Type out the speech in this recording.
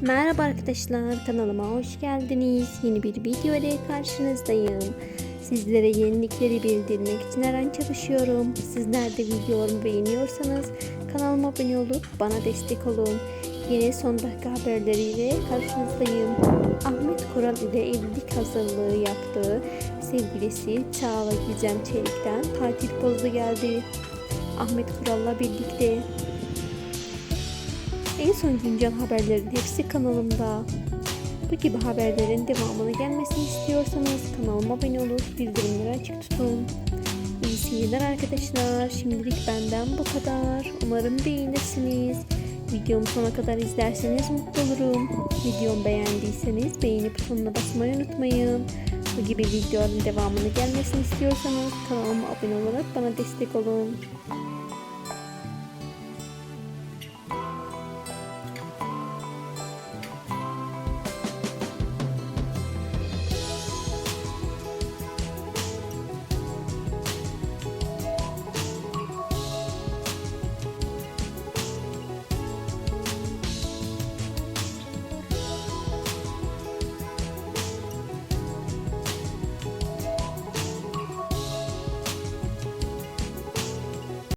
Merhaba arkadaşlar kanalıma hoş geldiniz. Yeni bir video ile karşınızdayım. Sizlere yenilikleri bildirmek için her an çalışıyorum. Sizler de videolarımı beğeniyorsanız kanalıma abone olup bana destek olun. Yeni son dakika haberleriyle karşınızdayım. Ahmet Kural ile evlilik hazırlığı yaptığı sevgilisi Çağla Gizem Çelik'ten tatil pozu geldi. Ahmet Kural'la birlikte en son güncel haberlerin hepsi kanalımda. Bu gibi haberlerin devamını gelmesini istiyorsanız kanalıma abone olup bildirimleri açık tutun. İyi seyirler arkadaşlar. Şimdilik benden bu kadar. Umarım beğenirsiniz. Videomu sona kadar izlerseniz mutlu olurum. Videomu beğendiyseniz beğeni butonuna basmayı unutmayın. Bu gibi videoların devamını gelmesini istiyorsanız kanalıma abone olarak bana destek olun.